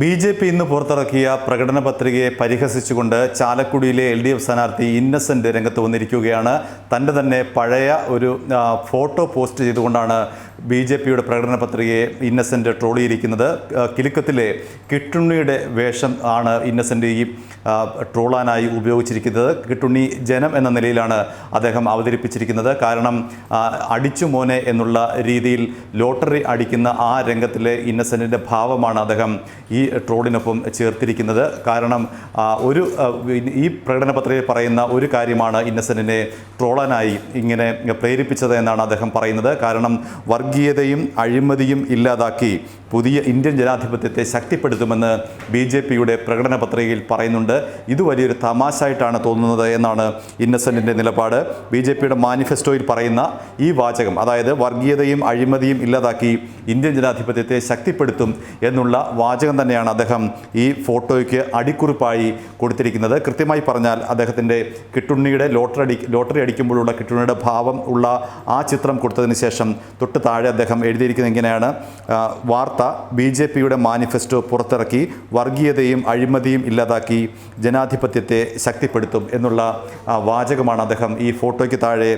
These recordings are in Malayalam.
ബി ജെ പി ഇന്ന് പുറത്തിറക്കിയ പ്രകടന പത്രികയെ പരിഹസിച്ചുകൊണ്ട് ചാലക്കുടിയിലെ എൽ ഡി എഫ് സ്ഥാനാർത്ഥി ഇന്നസെന്റ് രംഗത്ത് വന്നിരിക്കുകയാണ്. തന്റെ തന്നെ പഴയ ഒരു ഫോട്ടോ പോസ്റ്റ് ചെയ്തുകൊണ്ടാണ് ബി ജെ പിയുടെ പ്രകടന പത്രികയെ ഇന്നസെന്റ് ട്രോളിയിരിക്കുന്നത് കിലുക്കത്തിലെ കിട്ടുണ്ണിയുടെ വേഷം ആണ് ഇന്നസെന്റ് ഈ ട്രോളാനായി ഉപയോഗിച്ചിരിക്കുന്നത്. കിട്ടുണ്ണി ജനം എന്ന നിലയിലാണ് അദ്ദേഹം അവതരിപ്പിച്ചിരിക്കുന്നത്. കാരണം അടിച്ചു മോനെ എന്നുള്ള രീതിയിൽ ലോട്ടറി അടിക്കുന്ന ആ രംഗത്തിലെ ഇന്നസെന്റിന്റെ ഭാവമാണ് അദ്ദേഹം ഈ ട്രോളിനൊപ്പം ചേർത്തിരിക്കുന്നത്. കാരണം ഒരു ഈ പ്രകടന പത്രികയിൽ പറയുന്ന ഒരു കാര്യമാണ് ഇന്നസെന്റിനെ ട്രോളാനായി ഇങ്ങനെ പ്രേരിപ്പിച്ചത് എന്നാണ് അദ്ദേഹം പറയുന്നത്. കാരണം വർഗീയതയും അഴിമതിയും ഇല്ലാതാക്കി പുതിയ ഇന്ത്യൻ ജനാധിപത്യത്തെ ശക്തിപ്പെടുത്തുമെന്ന് ബി ജെ പിയുടെ പ്രകടന പത്രികയിൽ പറയുന്നുണ്ട്. ഇത് വലിയൊരു തമാശായിട്ടാണ് തോന്നുന്നത് എന്നാണ് ഇന്നസെന്റിന്റെ നിലപാട്. ബി ജെ പിയുടെ മാനിഫെസ്റ്റോയിൽ പറയുന്ന ഈ വാചകം അതായത് വർഗീയതയും അഴിമതിയും ഇല്ലാതാക്കി ഇന്ത്യൻ ജനാധിപത്യത്തെ ശക്തിപ്പെടുത്തും എന്നുള്ള വാചകം തന്നെയാണ് അദ്ദേഹം ഈ ഫോട്ടോയ്ക്ക് അടിക്കുറിപ്പായി കൊടുത്തിരിക്കുന്നത്. കൃത്യമായി പറഞ്ഞാൽ അദ്ദേഹത്തിന്റെ കിട്ടുണ്ണിയുടെ ലോട്ടറി അടി ലോട്ടറി അടിക്കുമ്പോഴുള്ള കിട്ടുണ്ണിയുടെ ഭാവം ഉള്ള ആ ചിത്രം കൊടുത്തതിന് ശേഷം തൊട്ട് താഴെ അദ്ദേഹം എഴുതിയിരിക്കുന്നത് ഇങ്ങനെയാണ്. വാർത്ത ബി ജെ പിയുടെ മാനിഫെസ്റ്റോ പുറത്തിറക്കി വർഗീയതയും അഴിമതിയും ഇല്ലാതാക്കി ജനാധിപത്യത്തെ ശക്തിപ്പെടുത്തും എന്നുള്ള വാചകമാണ് അദ്ദേഹം ഈ ഫോട്ടോയ്ക്ക് താഴെ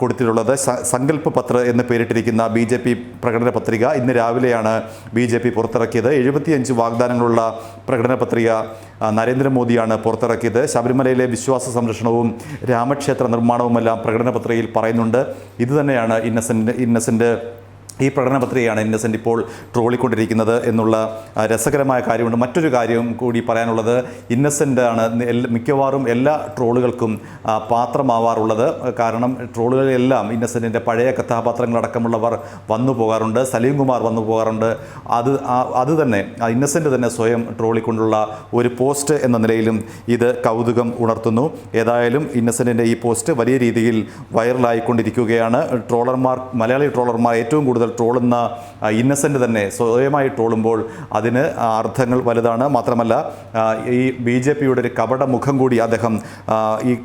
കൊടുത്തിട്ടുള്ളത്. സങ്കല്പ പത്ര എന്ന് പേരിട്ടിരിക്കുന്ന ബി ജെ പി പ്രകടന പത്രിക ഇന്ന് രാവിലെയാണ് ബി ജെ പി പുറത്തിറക്കിയത്. എഴുപത്തിയഞ്ച് വാഗ്ദാനങ്ങളുള്ള പ്രകടന പത്രിക നരേന്ദ്രമോദിയാണ് പുറത്തിറക്കിയത്. ശബരിമലയിലെ വിശ്വാസ സംരക്ഷണവും രാമക്ഷേത്ര നിർമ്മാണവുമെല്ലാം പ്രകടന പത്രികയിൽ പറയുന്നുണ്ട്. ഇതുതന്നെയാണ് ഇന്നസെന്റ് ഇന്നസെന്റ് ഈ പ്രകടന പത്രികയാണ് ഇന്നസെന്റ് ഇപ്പോൾ ട്രോളിക്കൊണ്ടിരിക്കുന്നത് എന്നുള്ള രസകരമായ കാര്യമുണ്ട്. മറ്റൊരു കാര്യം കൂടി പറയാനുള്ളത് ഇന്നസെന്റ് ആണ് മിക്കവാറും എല്ലാ ട്രോളുകൾക്കും പാത്രമാവാറുള്ളത്. കാരണം ട്രോളുകളിലെല്ലാം ഇന്നസെന്റിന്റെ പഴയ കഥാപാത്രങ്ങളടക്കമുള്ളവർ വന്നു പോകാറുണ്ട് സലീം കുമാർ വന്നു പോകാറുണ്ട്. അത് അത് തന്നെ ഇന്നസെന്റ് തന്നെ സ്വയം ട്രോളിക്കൊണ്ടുള്ള ഒരു പോസ്റ്റ് എന്ന നിലയിലും ഇത് കൗതുകം ഉണർത്തുന്നു. ഏതായാലും ഇന്നസെന്റിന്റെ ഈ പോസ്റ്റ് വലിയ രീതിയിൽ വൈറലായിക്കൊണ്ടിരിക്കുകയാണ്. ട്രോളർമാർ മലയാളി ട്രോളർമാർ ഏറ്റവും കൂടുതൽ ട്രോളുന്ന ഇന്നസെന്റ് തന്നെ സ്വയമായി ട്രോളുമ്പോൾ അതിന് അർത്ഥങ്ങൾ വലുതാണ്. മാത്രമല്ല ഈ ബി ജെ പിയുടെ ഒരു കപട മുഖം കൂടി അദ്ദേഹം ഈ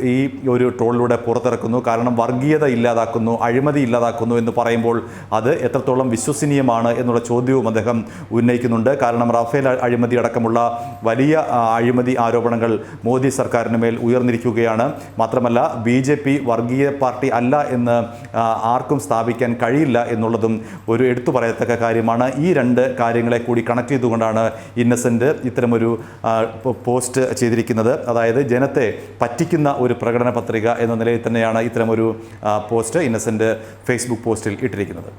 ഈ- ഒരു ട്രോളിലൂടെ പുറത്തിറക്കുന്നു. കാരണം വർഗീയത ഇല്ലാതാക്കുന്നു അഴിമതി ഇല്ലാതാക്കുന്നു എന്ന് പറയുമ്പോൾ അത് എത്രത്തോളം വിശ്വസനീയമാണ് എന്നുള്ള ചോദ്യവും അദ്ദേഹം ഉന്നയിക്കുന്നുണ്ട്. കാരണം റാഫേൽ അഴിമതി അടക്കമുള്ള വലിയ അഴിമതി ആരോപണങ്ങൾ മോദി സർക്കാരിന് മേൽ ഉയർന്നിരിക്കുകയാണ്. മാത്രമല്ല ബി വർഗീയ പാർട്ടി അല്ല എന്ന് ആർക്കും സ്ഥാപിക്കാൻ കഴിയില്ല എന്നുള്ളതും ഒരു എടുത്തു പറയത്തക്ക കാര്യമാണ്. ഈ രണ്ട് കാര്യങ്ങളെ കൂടി കണക്ട് ചെയ്തുകൊണ്ടാണ് ഇന്നസെന്റ് ഇത്തരമൊരു പോസ്റ്റ് ചെയ്തിരിക്കുന്നത്. അതായത് ജനത്തെ പറ്റിക്കുന്ന ഒരു പ്രകടന പത്രിക എന്ന നിലയിൽ തന്നെയാണ് ഇത്തരമൊരു പോസ്റ്റ് ഇന്നസെന്റ് ഫേസ്ബുക്ക് പോസ്റ്റിൽ ഇട്ടിരിക്കുന്നത്.